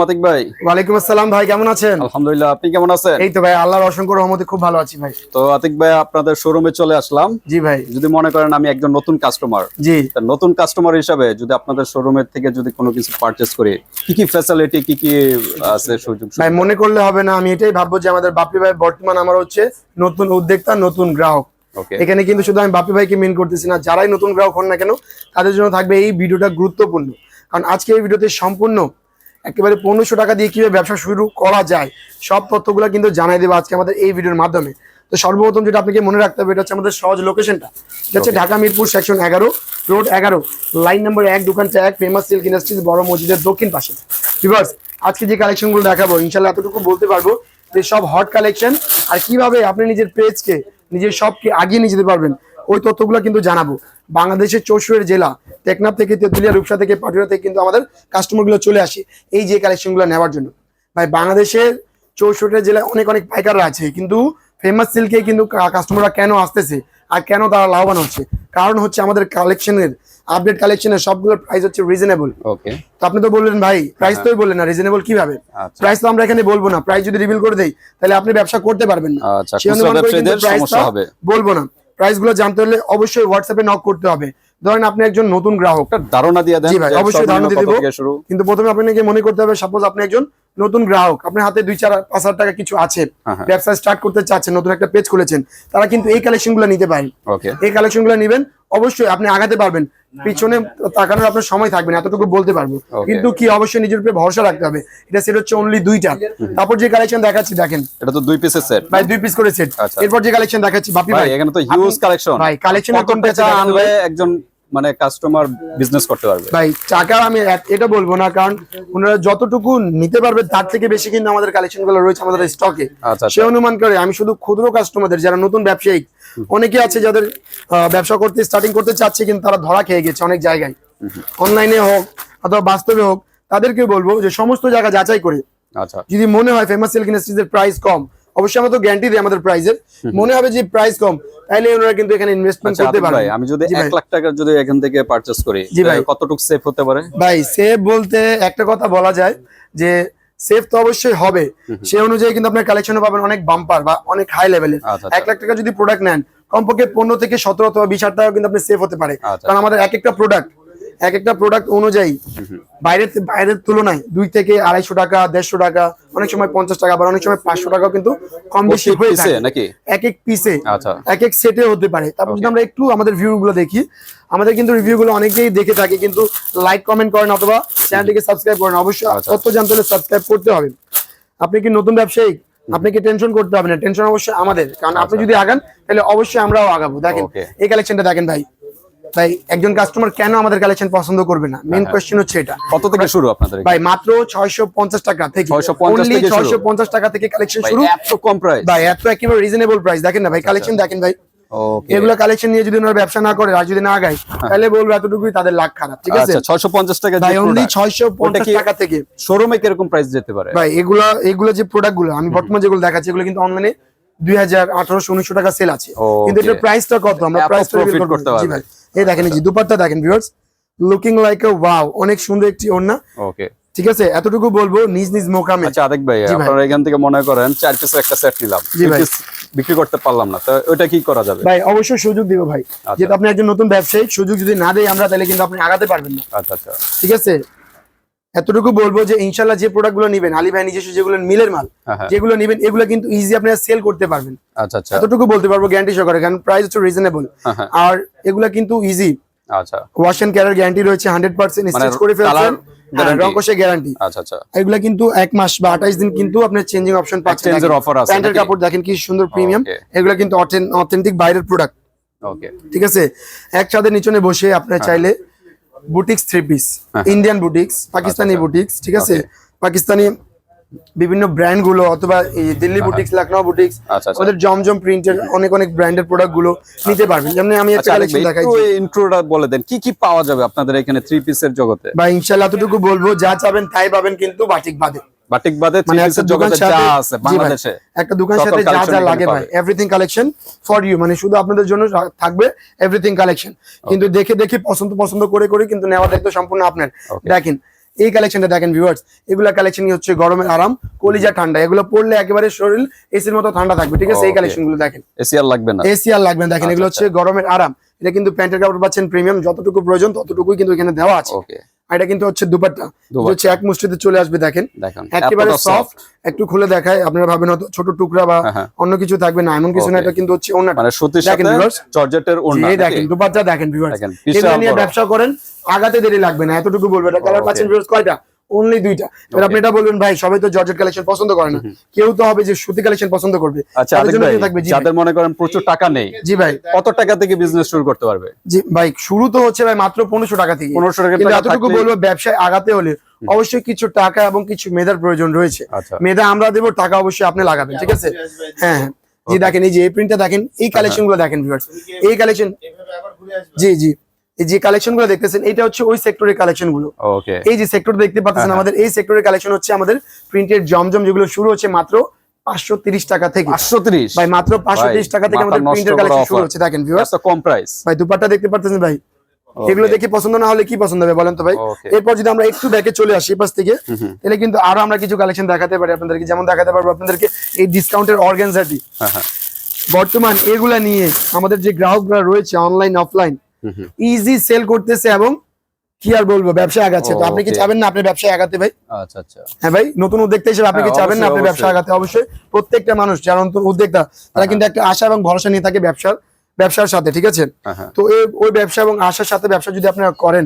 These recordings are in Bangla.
মাতিক ভাই। ওয়ালাইকুম আসসালাম ভাই কেমন আছেন? আলহামদুলিল্লাহ আপনি কেমন আছেন? এই তো ভাই আল্লাহর অসংখ্য রহমতে খুব ভালো আছি ভাই। তো আতিক ভাই আপনাদের শোরুমে চলে আসলাম। জি ভাই। যদি মনে করেন আমি একজন নতুন কাস্টমার জি। নতুন কাস্টমার হিসাবে যদি আপনাদের শোরুমের থেকে যদি কোনো কিছু পারচেজ করি কি কি ফ্যাসিলিটি কি কি আছে সুযোগ ভাই মনে করলে হবে না আমি এটাই ভাববো যে আমাদের বাপি ভাই বর্তমান আমার হচ্ছে নতুন উদ্যোক্তা নতুন গ্রাহক। ওকে এখানে কিন্তু শুধু আমি বাপি ভাইকে মেন করতেছি না যারাই নতুন গ্রাহক হন না কেন তাদের জন্য থাকবে এই ভিডিওটা গুরুত্বপূর্ণ। কারণ আজকে এই ভিডিওতে সম্পূর্ণ একেবারে পনেরোশো টাকা দিয়ে কীভাবে ব্যবসা শুরু করা যায় সব তথ্যগুলো কিন্তু জানাই দেবো আজকে আমাদের এই ভিডিওর মাধ্যমে। তো সর্বপ্রথম যেটা আপনাকে মনে রাখতে হবে এটা হচ্ছে আমাদের সহজ লোকেশনটা এটা হচ্ছে ঢাকা মিরপুর সেকশন এগারো রোড এগারো লাইন নম্বর এক দোকানটা এক ফেমাস সিল্ক ইন্ডাস্ট্রিজ বড় মসজিদের দক্ষিণ পাশে। ভিভার্স আজকে যে কালেকশনগুলো দেখাবো ইনশাল্লাহ এতটুকু বলতে পারব যে সব হট কালেকশন আর কীভাবে আপনি নিজের পেজকে নিজের সবকে আগিয়ে নিয়ে যেতে পারবেন ওই তথ্যগুলো কিন্তু জানাব। বাংলাদেশের চৌষট্টি জেলা টেকনাফ থেকে তেতুলিয়া রূপসা থেকে পাটুরা থেকে কিন্তু আমাদের কাস্টমারগুলো চলে আসে এই যে কালেকশনগুলো নেওয়ার জন্য। ভাই বাংলাদেশের চৌষট্টি জেলায় অনেক অনেক পাইকাররা আছে কিন্তু ফেমাস সিল্কে কিন্তু কাস্টমাররা কেন আসতেছে আর কেন তারা লাভবান হচ্ছে? কারণ হচ্ছে আমাদের কালেকশনের আপডেট কালেকশনের সবগুলোর প্রাইস হচ্ছে রিজনেবল ওকে তো আপনি তো বললেন ভাই প্রাইস তোই বললেন না রিজনেবল কীভাবে? আচ্ছা। প্রাইস তো আমরা এখানে বলব না। প্রাইস যদি রিভিল করে দেই তাহলে আপনি ব্যবসা করতে পারবেন না। আচ্ছা ব্যবসায়ীদের সমস্যা হবে। বলব না। প্রাইসগুলো জানতে হলে অবশ্যই হোয়াটসঅ্যাপে নক করতে হবে। ধরেন আপনি একজন নতুন গ্রাহক। ধারণা দিয়ে দেন অবশ্যই ধারণা দিয়ে দেবো। কিন্তু প্রথমে আপনাকে মনে করতে হবে সাপোজ আপনি একজন নতুন গ্রাহক আপনার হাতে দুই চার পাঁচ হাজার টাকা কিছু আছে হ্যাঁ, হ্যাঁ। ব্যবসা স্টার্ট করতে চাচ্ছেন নতুন একটা পেজ খুলেছেন তারা কিন্তু এই কালেকশনগুলো নিতে পারেন। এই কালেকশনগুলো নিবেন অবশ্যই আপনি আগাতে পারবেন। পিছনে তাকানোর আপনার সময় থাকবে না এতটুকু বলতে পারব। কিন্তু কি অবশ্যই নিজের উপরে ভরসা রাখতে হবে। এটা সেট হচ্ছে অনলি দুইটা। তারপর যে কালেকশন দেখাচ্ছি দেখেন। এটা তো দুই পিসের সেট ভাই দুই পিস করে সেট আচ্ছা। এরপর যে কালেকশন দেখাচ্ছি বাপি ভাই এখানে তো হিউজ কালেকশন ভাই, কালেকশন কত কোনটা চান দেখান একজন মানে কাস্টমার বিজনেস করতে পারবে। ভাই টাকা আমি এটা বলব না কারণ ওনারা যতটুকু নিতে পারবে তার থেকে বেশি কিন্তু আমাদের কালেকশনগুলো রয়েছে আমাদের স্টকে আচ্ছা, সে অনুমান করে আমি শুধু ক্ষুদ্র কাস্টমারদের যারা নতুন ব্যবসায়িক অনেকে আছে যাদের ব্যবসা করতে স্টার্টিং করতে চাচ্ছে কিন্তু তারা ধরা খেয়ে গেছে অনেক জায়গায়। অনলাইনে হোক অথবা বাস্তবে হোক তাদেরকে বলব যে সমস্ত জায়গা যাচাই করে আচ্ছা। যদি মনে হয় ফেমাস সিল্ক ইন্ডাস্ট্রিজের প্রাইস কম অবশ্যই আমরা তো গ্যারান্টি দিই আমাদের প্রাইসের মনে হবে যে প্রাইস কম তাহলে ওনারা কিন্তু এখানে ইনভেস্টমেন্ট আচ্ছা করতে পারবে। ভাই আমি যদি জি ভাই। এক লাখ টাকার যদি এখান থেকে পারচেস করি তাহলে কতটুকু সেফ হতে পারে? ভাই সেফ বলতে একটা কথা বলা যায় যে সেফ তো অবশ্যই হবে। সেই অনুযায়ী কিন্তু আপনার কালেকশনে পাবেন অনেক বাম্পার বা অনেক হাই লেভেলের আচ্ছা, এক লাখ টাকা যদি প্রোডাক্ট নেন কমপক্ষে পনেরো থেকে সতেরো অথবা বিশ হাজার টাকা কিন্তু আপনি সেফ হতে পারে। আচ্ছা। কারণ আমাদের এক একটা প্রোডাক্ট এক একটা প্রোডাক্ট অনুযায়ী বাইরের বাইরের তুলনায় দুই থেকে আড়াইশো টাকা দেড়শো টাকা অনেক সময় পঞ্চাশ টাকা আবার অনেক সময় পাঁচশো টাকাও কিন্তু কম বেশি হয়ে থাকে। নাকি? এক এক পিসে আচ্ছা। এক এক সেটে হতে পারে। তারপর যদি আমরা একটু আমাদের ভিউ গুলো দেখি আমাদের কিন্তু রিভিউ গুলো অনেকেই দেখে থাকে কিন্তু লাইক কমেন্ট করেন অথবা চ্যানেলটিকে সাবস্ক্রাইব করেন। অবশ্যই আচ্ছা। তথ্য জানতে হলে সাবস্ক্রাইব করতে হবে। আপনি কি নতুন ব্যবসায়ী? আপনাকে টেনশন করতে হবে না? টেনশন অবশ্যই আমাদের কারণ আপনি আচ্ছা। যদি আগান তাহলে অবশ্যই আমরাও আগাবো। দেখেন. এই কালেকশনটা দেখেন ভাই। ভাই একজন কাস্টমার কেন আমাদের কালেকশন পছন্দ করবে না? হ্যাঁ, মেন কোয়েশ্চেন হচ্ছে এটা। কত থেকে শুরু আপনাদের ভাই মাত্র ছয়শো পঞ্চাশ টাকা থেকে। 650 থেকে শুরু। ছয়শো পঞ্চাশ টাকা থেকে কালেকশন শুরু। এত কম প্রাইস ভাই এত একেবারে রিজনেবল প্রাইস দেখেন না ভাই আচ্ছা, কালেকশন দেখেন ভাই। এগুলো কালেকশন নিয়ে যদি ওনারা ব্যবসা না করে আর যদি না আগায় তাহলে বলব এতটুকুই তাদের লাখ খারাপ ঠিক আছে? আচ্ছা 650 টাকা ভাই অনলি যে ছয়শো পঞ্চাশ টাকা থেকে। শোরুমে কীরকম প্রাইস যেতে পারে? ভাই এগুলা এগুলো যে প্রোডাক্টগুলো আমি বর্তমান যেগুলো দেখাচ্ছি এগুলো কিন্তু অনলাইনে দুই হাজার আঠারোশো উনিশশো টাকা সেল আছে। কিন্তু এটার প্রাইসটা কত? আমরা এত করতে পারবে। এই দেখেন এই যে দেখেন viewers looking like a wow অনেক সুন্দর একটি ওড়না। ওকে ঠিক আছে? এতটুকু বলব নিজ নিজ মোকামে। আচ্ছা আদেক ভাই আপনারা এখান থেকে মনে করেন চার পিসের একটা সেট নিলাম। বিক্রি করতে পারলাম না। তো কি করা যাবে? ভাই অবশ্যই সুযোগ দিব ভাই। আচ্ছা। আপনি একজন নতুন ব্যবসায়ী সুযোগ যদি না দেয় আমরা তাহলে কিন্তু আপনি আগাতে পারবেন না। আচ্ছা আচ্ছা। ঠিক আছে? এতটুকু বলব যে ইনশাল্লাহ যে প্রোডাক্টগুলো নিবেন আলী ভাই নিজস্ব যেগুলো মিলের মাল হ্যাঁ, হ্যাঁ। যেগুলো নিবেন এগুলো কিন্তু ইজি আপনারা সেল করতে পারবেন। আচ্ছা আচ্ছা। এতটুকু বলতে পারব গ্যারান্টি সহকারে কারণ প্রাইস হচ্ছে রিজনেবল হ্যাঁ, হ্যাঁ। আর এগুলা কিন্তু ইজি আচ্ছা। ওয়াশ এন্ড গ্যারান্টি রয়েছে মানে স্টিচ করে ফেলছেন? গ্যারান্টি আচ্ছা আচ্ছা। এগুলা কিন্তু এক মাস বা আঠাইশ দিন কিন্তু আপনার চেঞ্জিং অপশন পাচ্ছেন। Exchange এর আছে প্যান্টের কাপড় দেখেন কি সুন্দর প্রিমিয়াম এগুলা কিন্তু অথেন্টিক বাইরের প্রোডাক্ট ওকে ঠিক আছে? এক ছাদের নিচনে বসে আপনার চাইলে boutiques three piece. Indian boutiques Pakistani আচ্ছা। বুটিক্স ঠিক আছে? পাকিস্তানি বিভিন্ন ব্র্যান্ডগুলো অথবা এই দিল্লি বুটিক্স লখনৌ বুটিক্স আচ্ছা, আচ্ছা। ওদের জমজম প্রিন্টের অনেক অনেক ব্র্যান্ডের প্রোডাক্টগুলো নিতে পারবেন। যেমন আমি একটা আচ্ছা কালেকশন ভাই, দেখাই ইন্ট্রোটা বলে দেন। কি কি পাওয়া যাবে আপনাদের এখানে থ্রি পিসের জগতে? বা ইনশাআল্লাহ এতটুকু বলব যা চাবেন তাই পাবেন কিন্তু বাটিক বাদে। বাটিক বাদে মানে একটা দোকান যা আছে বাংলাদেশে একটা দোকান সাথে যা যা লাগে ভাই এভরিথিং কালেকশন ফর ইউ মানে শুধু আপনাদের জন্য থাকবে এভরিথিং কালেকশন কিন্তু দেখে দেখে পছন্দ পছন্দ করে করে কিন্তু নেওয়া দায়িত্ব সম্পূর্ণ আপনার। দেখেন এই কালেকশনটা দেখেন ভিউয়ার্স এগুলা কালেকশন হচ্ছে গরমের আরাম কলিজা ঠান্ডা এগুলো পড়লে একেবারে শরীর এসির মতো ঠান্ডা থাকবে ঠিক আছে? এই কালেকশনগুলো দেখেন। এসি আর লাগবে না। এসি আর লাগবে না দেখেন এগুলো আচ্ছা, হচ্ছে গরমের আরাম। এটা কিন্তু প্যান্টের কাপড় পাচ্ছেন প্রিমিয়াম যতটুকু প্রয়োজন ততটুকুই কিন্তু এখানে দেওয়া আছে। এটা কিন্তু হচ্ছে দুপাট্টা। হচ্ছে এক মুষ্টিতে চলে আসবে দেখেন। একেবারে সফট একটু খুলে দেখায় আপনারা ভাবেন হয়তো ছোট টুকরা বা হ্যাঁ, হ্যাঁ। অন্য কিছু থাকবে না এমন কিছু না এটা কিন্তু হচ্ছে অন্য মানে সুতির দেখেন সাথে জর্জেটের ওনা এই দেখেন? দুপাট্টা দেখেন ভিউয়ার্স এগুলো নিয়ে ব্যবসা করেন আগাতে দেরি লাগবে না এতটুকু বলব এটা কালার. পাচ্ছেন ভিউয়ার্স কয়টা? অনলি দুইটা। এবার আপনি এটা বলবেন ভাই সবাই তো জর্জেট কালেকশন পছন্দ করে না। কেউ তো হবে যে সুতি কালেকশন পছন্দ করবে। আচ্ছা যাদের মনে করেন প্রচুর টাকা নেই জি ভাই। কত টাকা থেকে বিজনেস শুরু করতে পারবে? জি ভাই শুরু তো হচ্ছে ভাই মাত্র পনেরোশো টাকা থেকে। পনেরোশো টাকা কিন্তু এতটুকু বলব ব্যবসায় আগাতে হলে অবশ্যই কিছু টাকা এবং কিছু মেধার প্রয়োজন রয়েছে। আচ্ছা। মেধা আমরা দেবো টাকা অবশ্যই আপনি লাগাবেন ঠিক আছে? হ্যাঁ হ্যাঁ। জি দেখেন এই যে এই প্রিন্টটা দেখেন এই কালেকশনগুলো দেখেন ভিউয়ার্স এই কালেকশন জি জি। এই যে কালেকশনগুলো দেখতেছেন এটা হচ্ছে ওই সেক্টরের কালেকশনগুলো এই যে সেক্টর দেখতে পাচ্ছেন হ্যাঁ, আমাদের এই সেক্টরের কালেকশন হচ্ছে আমাদের প্রিন্টের জমজম যেগুলো শুরু হচ্ছে মাত্র পাঁচশো টাকা থেকে। পাঁচশো তিরিশ? ভাই মাত্র পাঁচশো টাকা থেকে আমাদের প্রিন্টের কালেকশন শুরু হচ্ছে দেখেন কম প্রাইস ভাই দুপাট্টা দেখতে পাচ্ছেন ভাই? এগুলো দেখে পছন্দ না হলে কি পছন্দ হবে বলেন তো ভাই? এরপর যদি আমরা একটু ব্যাকে চলে আসি পাশ থেকে তাহলে কিন্তু আরও আমরা কিছু কালেকশন দেখাতে পারি আপনাদেরকে। যেমন দেখাতে পারব আপনাদেরকে এই ডিসকাউন্টের অর্গানজাটি হ্যাঁ হ্যাঁ। বর্তমান এগুলা নিয়ে আমাদের যে গ্রাহকরা রয়েছে অনলাইন অফলাইন। ইজি সেল করতেছে এবং কি আর বলব ব্যবসা আগাচ্ছে। তো আপনি কি চাবেন না আপনি ব্যবসা আগাতে ভাই? আচ্ছা আচ্ছা। হ্যাঁ ভাই নতুন উদ্যোক্তা হিসেবে আপনি কি হ্যাঁ, চাবেন না আপনি অবশ্যই, ব্যবসা আগাতে? অবশ্যই। প্রত্যেকটা মানুষ যারা নতুন উদ্যোক্তা তারা হ্যাঁ। কিন্তু একটা আশা এবং ভরসা নিয়ে থাকে ব্যবসার ব্যবসার সাথে ঠিক আছে? হ্যাঁ হ্যাঁ। তো ওই ব্যবসা এবং আশার সাথে ব্যবসা যদি আপনারা করেন।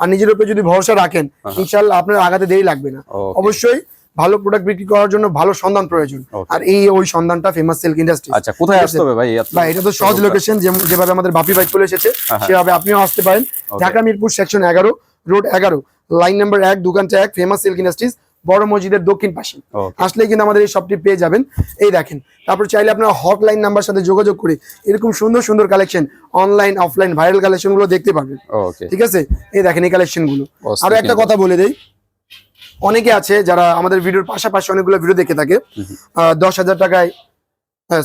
আর নিজের উপরে যদি ভরসা রাখেন হ্যাঁ। ইনশাল্লাহ আপনার আগাতে দেরি লাগবে না। অবশ্যই ভালো প্রোডাক্ট বিক্রি করার জন্য ভালো সন্ধান প্রয়োজন। আর এই ওই সন্ধানটা ফেমাস সিল্ক ইন্ডাস্ট্রি আচ্ছা কোথায় আসতে হবে ভাই? ভাই এটা তো সহজ লোকেশন যেভাবে আমাদের বাপি ভাই চলে এসেছে হ্যাঁ। সেভাবে আপনিও আসতে পারেন। ঢাকা মিরপুর সেকশন এগারো রোড এগারো লাইন নাম্বার এক দোকানটা এক ফেমাস সিল্ক ইন্ডাস্ট্রিজ বড় মসজিদের দক্ষিণ পাশে. আসলে কিন্তু আমাদের এই শপটি পেয়ে যাবেন। এই দেখেন তারপর চাইলে আপনারা হটলাইন নাম্বার সাথে যোগাযোগ করে এরকম সুন্দর সুন্দর কালেকশন অনলাইন অফলাইন ভাইরাল কালেকশনগুলো দেখতে পাবেন ঠিক আছে? এই দেখেন এই কালেকশনগুলো। আরও একটা কথা বলে দেই অনেকে আছে যারা আমাদের ভিডিওর পাশাপাশি অনেকগুলো ভিডিও দেখে থাকে। দশ হাজার টাকায়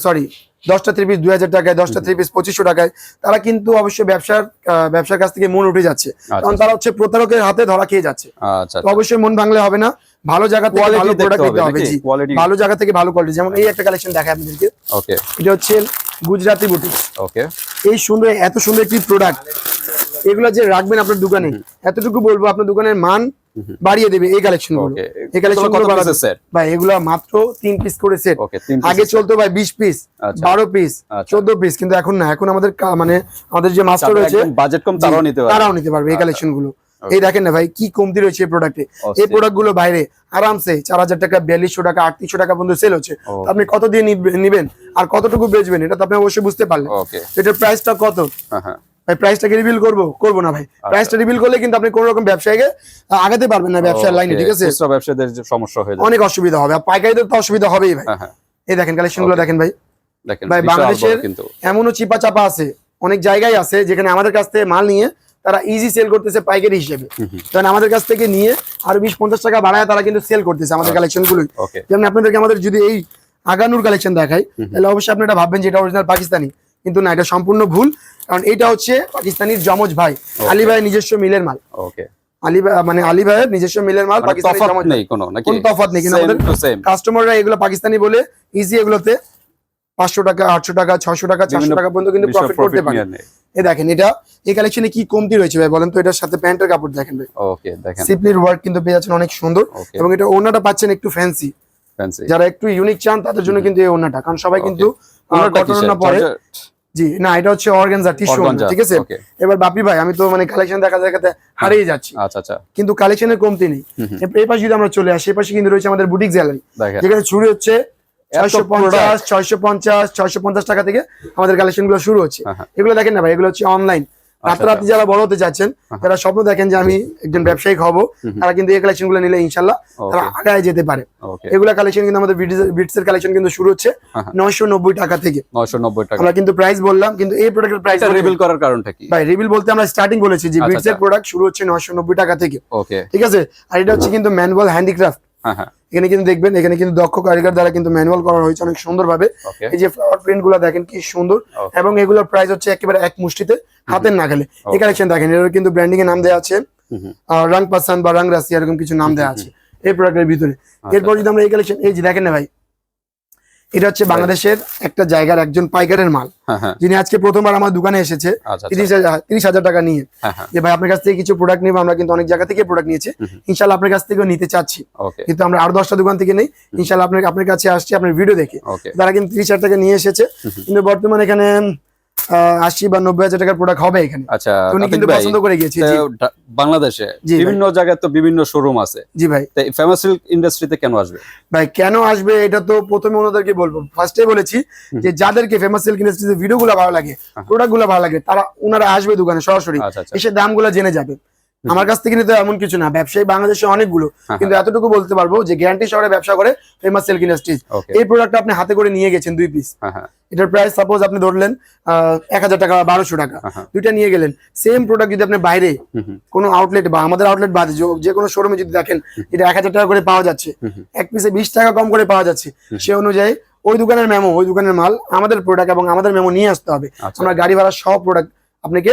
সরি দশটা থ্রি পিস দুই হাজার টাকায় দশটা থ্রি পিস পঁচিশশো টাকায় তারা কিন্তু অবশ্যই ব্যবসার ব্যবসার কাছ থেকে মন উঠে যাচ্ছে। কারণ তারা হচ্ছে প্রতারকের হাতে ধরা খেয়ে যাচ্ছে। আচ্ছা তো অবশ্যই মন ভাঙলে হবে না। ভালো জায়গা থেকে ভালো প্রোডাক্ট হবে হবে জি। ভালো জায়গা থেকে ভালো কোয়ালিটি যেমন এই একটা কালেকশন দেখায় আপনাদেরকে। ওকে এটা হচ্ছে গুজরাটি বুটি ওকে এই সুন্দর এত সুন্দর একটি প্রোডাক্ট এগুলো যে রাখবেন আপনার দোকানে এতটুকু বলব আপনার দোকানের মান বাড়িয়ে দেবে এই কালেকশনগুলো। এই কালেকশন কত পিসের সেট ভাই এগুলো মাত্র তিন পিস করে সেট আগে চলতো ভাই বিশ পিস আচ্ছা। বারো পিস আচ্ছা। চোদ্দ পিস কিন্তু এখন না এখন আমাদের মানে আমাদের যে মাস্টার রয়েছে বাজেট কম তারাও নিতে পারে তারাও নিতে পারবে এই কালেকশনগুলো। এই দেখেন না ভাই কি কমতি রয়েছে এই প্রোডাক্টে এই প্রোডাক্টগুলো বাইরে আরামসে চার হাজার টাকা বিয়াল্লিশশো টাকা আটত্রিশশো টাকা পর্যন্ত সেল হচ্ছে। তো আপনি কত দিয়ে নিবেন? আর কতটুকু বেচবেন? এটা তো আপনি অবশ্যই বুঝতে পারলেন। এটার প্রাইসটা কত? হ্যাঁ হ্যাঁ। ভাই প্রাইসটাকে রিভিল করব করব না ভাই। আচ্ছা। প্রাইসটা রিভিল করলে কিন্তু আপনি কোন রকম ব্যবসায়ীকে আগাতে পারবেন না ব্যবসার লাইনে ঠিক আছে? ব্যবসায়ীদের যে সমস্যা হয়ে যায় অনেক অসুবিধা হবে। আর পাইকারিদের তো অসুবিধা হবেই ভাই। হ্যাঁ হ্যাঁ। এই দেখেন কালেকশনগুলো দেখেন ভাই। দেখেন ভাই, বাংলাদেশের এমনও চিপা চাপা আছে। অনেক জায়গায় আছে যেখানে আমাদের কাছ থেকে মাল নিয়ে তারা ইজি সেল করতেছে পাইকারি হিসেবে। কারণ আমাদের কাছ থেকে নিয়ে আরও বিশ পঞ্চাশ টাকা বাড়ায় তারা কিন্তু সেল করতেছে আমাদের কালেকশন গুলোই যেমন আপনাদেরকে আমাদের যদি এই আগানুর কালেকশন দেখাই তাহলে অবশ্যই আপনি এটা ভাববেন যে এটা অরিজিনাল পাকিস্তানি। কিন্তু না এটা সম্পূর্ণ ভুল। কারণ এটা হচ্ছে পাকিস্তানির জমজ ভাই। আলী ভাইয়ের নিজস্ব মিলের মাল। ওকে আলী ভাই মানে আলী ভাইয়ের নিজস্ব মিলের মাল মানে পাকিস্তানি তফাৎ জমজ নেই কোনো নাকি? কোন তফাৎ নেই কিন্তু আমাদের কাস্টমাররা এগুলো পাকিস্তানি বলে ইজি এগুলোতে পাঁচশো টাকা আটশো টাকা ছশো টাকা চারশো বিভিন্ন টাকা পর্যন্ত কিন্তু প্রফিট করতে পারে। এই দেখেন এটা এই কালেকশনে কি কমতি রয়েছে ভাই বলেন তো? এটার সাথে প্যান্টের কাপড় দেখেন ভাই। ওকে দেখেন। সিপলির ওয়ার্ক কিন্তু পেয়ে যাচ্ছেন অনেক সুন্দর। এবং এটা ওনাটা পাচ্ছেন একটু ফ্যান্সি যারা একটু ইউনিক চান তাদের জন্য কিন্তু এই ওনাটা কারণ সবাই কিন্তু কটন? পরে? জি না এটা হচ্ছে অর্গানজা টিস্যু ঠিক আছে? এবার বাপি ভাই আমি তো মানে কালেকশন দেখা দেখাতে হারিয়ে যাচ্ছি। আচ্ছা আচ্ছা। কিন্তু কালেকশনের কমতি নেই। এই পাশে যদি আমরা চলে আসি এই পাশে কিন্তু রয়েছে আমাদের বুটিক গ্যালারি যেখানে শুরু হচ্ছে ছয়শো পঞ্চাশ ছয়শো পঞ্চাশ ছয়শো পঞ্চাশ টাকা থেকে আমাদের কালেকশনগুলো শুরু হচ্ছে। হ্যাঁ, হ্যাঁ। এগুলো দেখেন না ভাই এগুলো হচ্ছে অনলাইন রাতারাতি যারা বড় হতে চাচ্ছেন যারা স্বপ্ন দেখেন যে আমি একজন ব্যবসায়িক হব। তারা কিন্তু এই কালেকশনগুলো নিলে ইনশাল্লাহ তারা আগায় যেতে পারে। এগুলা কালেকশন কিন্তু আমাদের বিটস এর কালেকশন কিন্তু শুরু হচ্ছে। নয়শো নব্বই টাকা থেকে। নয়শো নব্বই টাকা। আমরা কিন্তু প্রাইস বললাম কিন্তু এই প্রোডাক্টের প্রাইস রিভিল করার কারণটা কি? ভাই রিভিল বলতে আমরা স্টার্টিং বলেছি যে বিটস এর। প্রোডাক্ট শুরু হচ্ছে নয়শো নব্বই টাকা থেকে। ঠিক আছে? আর এটা হচ্ছে কিন্তু ম্যানুয়াল হ্যান্ডিক্রাফট হ্যাঁ হ্যাঁ। এখানে কিন্তু দেখবেন এখানে কিন্তু দক্ষ কারিগর দ্বারা কিন্তু ম্যানুয়াল করা হয়েছে অনেক সুন্দর ভাবে এই যে ফ্লাওয়ার প্রিন্টগুলো দেখেন কি সুন্দর। এবং এগুলোর প্রাইস হচ্ছে একেবারে এক মুষ্টিতে হাতের নাগালে। এই কালেকশন দেখেন এর কিন্তু ব্র্যান্ডিং এর নাম দেওয়া আছে। রং পাসান বা রং রাশি এরকম কিছু নাম দেওয়া আছে। এই প্রোডাক্টের ভিতরে। আচ্ছা, এরপর যদি আমরা এই কালেকশন এই যে দেখেন না ভাই এটা হচ্ছে বাংলাদেশের একটা জায়গার একজন পাইকারের মাল। হ্যাঁ হ্যাঁ। যিনি আজকে প্রথমবার আমার দোকানে এসেছে আচ্ছা আচ্ছা। তিরিশ হাজার তিরিশ হাজার টাকা নিয়ে। হ্যাঁ হ্যাঁ। যে ভাই আপনার কাছ থেকে কিছু প্রোডাক্ট নিবো আমরা কিন্তু অনেক জায়গা থেকে প্রোডাক্ট নিয়েছি। ইনশাল্লাহ আপনার কাছ থেকেও নিতে চাচ্ছি। কিন্তু আমরা আরও দশটা দোকান থেকে নেই। ইনশাল্লাহ আপনার আপনার কাছে আসছি আপনার ভিডিও দেখে। তারা কিন্তু তিরিশ হাজার টাকা নিয়ে এসেছে। কিন্তু বর্তমানে এখানে আশি বা নব্বই হাজার টাকার প্রোডাক্ট হবে এখানে। আচ্ছা উনি কিন্তু পছন্দ করে গিয়েছে বাংলাদেশে বিভিন্ন জায়গায় তো বিভিন্ন শোরুম আছে। জি ভাই। ফেমাস সিল্ক ইন্ডাস্ট্রিতে কেন আসবে? ভাই কেন আসবে এটা তো প্রথমে ওনাদেরকে বলব। ফার্স্টে বলেছি যে যাদেরকে ফেমাস সিল্ক ইন্ডাস্ট্রিতে ভিডিও গুলো ভালো লাগে প্রোডাক্টগুলো প্রোডাক্টগুলো ভালো লাগে তারা ওনারা আসবে দোকানে সরাসরি। আচ্ছা আচ্ছা। এসে দামগুলো জেনে যাবে। আমার কাছ থেকে নিতে এমন কিছু না। ব্যবসায়ী বাংলাদেশে অনেকগুলো হ্যাঁ, কিন্তু এতটুকু বলতে পারব যে গ্যারান্টি শহরে ব্যবসা করে ফেমাস সিল্ক ইন্ডাস্ট্রিজ এই প্রোডাক্ট আপনি হাতে করে নিয়ে গেছেন দুই পিস হ্যাঁ হ্যাঁ। এটার প্রাইস সাপোজ আপনি ধরলেন এক হাজার টাকা বা বারোশো টাকা। হ্যাঁ, হ্যাঁ। দুইটা নিয়ে গেলেন। সেম প্রোডাক্ট যদি আপনি বাইরে কোনো আউটলেট বা আমাদের আউটলেট বাদে যে- কোনো শোরুমে যদি দেখেন এটা এক হাজার টাকা করে পাওয়া যাচ্ছে। এক পিসে বিশ টাকা কম করে পাওয়া যাচ্ছে। সে অনুযায়ী ওই দোকানের মেমো ওই দোকানের মাল আমাদের প্রোডাক্ট এবং আমাদের মেমো নিয়ে আসতে হবে। আচ্ছা। আমরা গাড়ি ভাড়া সব প্রোডাক্ট আপনাকে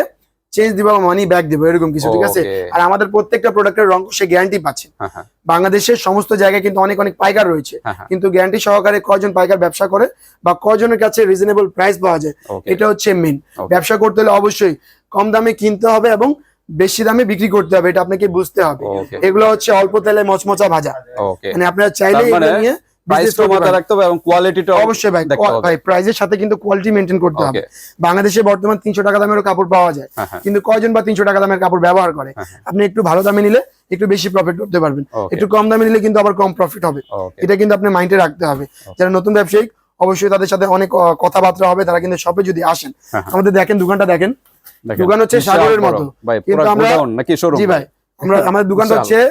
চেঞ্জ দিব মানি ব্যাক দিব এরকম কিছু ঠিক আছে? আর আমাদের প্রত্যেকটা প্রোডাক্টের রং সে গ্যারান্টি পাচ্ছে। হ্যাঁ হ্যাঁ। বাংলাদেশের সমস্ত জায়গায় কিন্তু অনেক অনেক পাইকার রয়েছে। হ্যাঁ কিন্তু গ্যারান্টি সহকারে কয়জন পাইকার ব্যবসা করে বা কয়জনের কাছে রিজনেবল প্রাইস পাওয়া যায় এটা হচ্ছে মেন ব্যবসা করতে হলে অবশ্যই কম দামে কিনতে হবে এবং বেশি দামে বিক্রি করতে হবে এটা আপনাকে বুঝতে হবে। এগুলো হচ্ছে অল্প তেলে মচমচা ভাজা। মানে আপনারা চাইলে মানে নিয়ে প্রাইস business তো করতে মাথায় রাখতে হবে এবং কোয়ালিটিটা অবশ্যই ভাই। ভাই প্রাইজের সাথে কিন্তু কোয়ালিটি মেনটেন করতে হবে। বাংলাদেশে বর্তমান তিনশো টাকা দামেরও কাপড় পাওয়া যায়। হ্যাঁ হ্যাঁ। কিন্তু কয়জন বা তিনশো টাকা দামের কাপড় ব্যবহার করে? হ্যাঁ। আপনি একটু ভালো দামে নিলে একটু বেশি প্রফিট করতে পারবেন। একটু কম দামে নিলে কিন্তু আবার কম প্রফিট হবে। এটা কিন্তু আপনি মাইন্ডে রাখতে হবে। যারা নতুন ব্যবসায়িক অবশ্যই তাদের সাথে অনেক কথাবার্তা হবে। তারা কিন্তু শপে যদি আসেন। আমাদের দেখেন দোকানটা দেখেন। দোকান হচ্ছে সাগরের মতো। কিন্তু আমরা- জি ভাই আমরা আমাদের দোকানটা হচ্ছে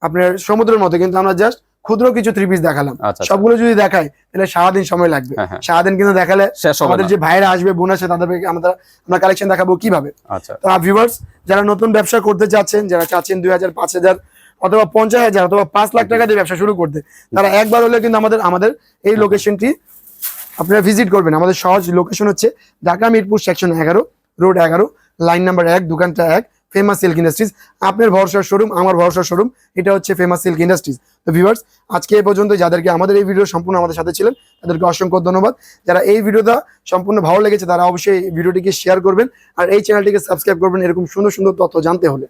আপনার সমুদ্রের মতো। কিন্তু আমরা জাস্ট ক্ষুদ্র কিছু থ্রি পিস দেখালাম। আচ্ছা আচ্ছা। সবগুলো যদি দেখাই তাহলে সারাদিন সময় লাগবে। হ্যাঁ, হ্যাঁ। সারাদিন কিন্তু দেখালে আমাদের যে ভাইরা আসবে বোন আসে তাদেরকে আমরা আমরা কালেকশন দেখাবো কীভাবে। আচ্ছা। তো ভিউয়ার্স যারা নতুন ব্যবসা করতে চাচ্ছেন যারা চাচ্ছেন দুই হাজার পাঁচ হাজার অথবা পঞ্চাশ হাজার অথবা পাঁচ লাখ টাকা দিয়ে ব্যবসা শুরু করতে তারা একবার হলে কিন্তু আমাদের আমাদের এই লোকেশনটি আপনারা ভিজিট করবেন। আমাদের সহজ লোকেশন হচ্ছে ঢাকা মিরপুর সেকশন এগারো রোড এগারো লাইন নাম্বার এক দোকানটা এক। ফেমাস সিল্ক ইন্ডাস্ট্রিজ আপনার ভরসার শোরুম আমার ভরসার শোরুম এটা হচ্ছে ফেমাস সিল্ক ইন্ডাস্ট্রিজ তো ভিউয়ার্স আজকে এ পর্যন্ত যাদেরকে আমাদের এই ভিডিও সম্পূর্ণ আমাদের সাথে ছিলেন, তাদেরকে অসংখ্য ধন্যবাদ। যারা এই ভিডিওটা সম্পূর্ণ ভালো লেগেছে, তারা অবশ্যই ভিডিওটিকে শেয়ার করবেন, আর এই চ্যানেলটিকে সাবস্ক্রাইব করবেন, এরকম সুন্দর সুন্দর তথ্য জানতে হলে।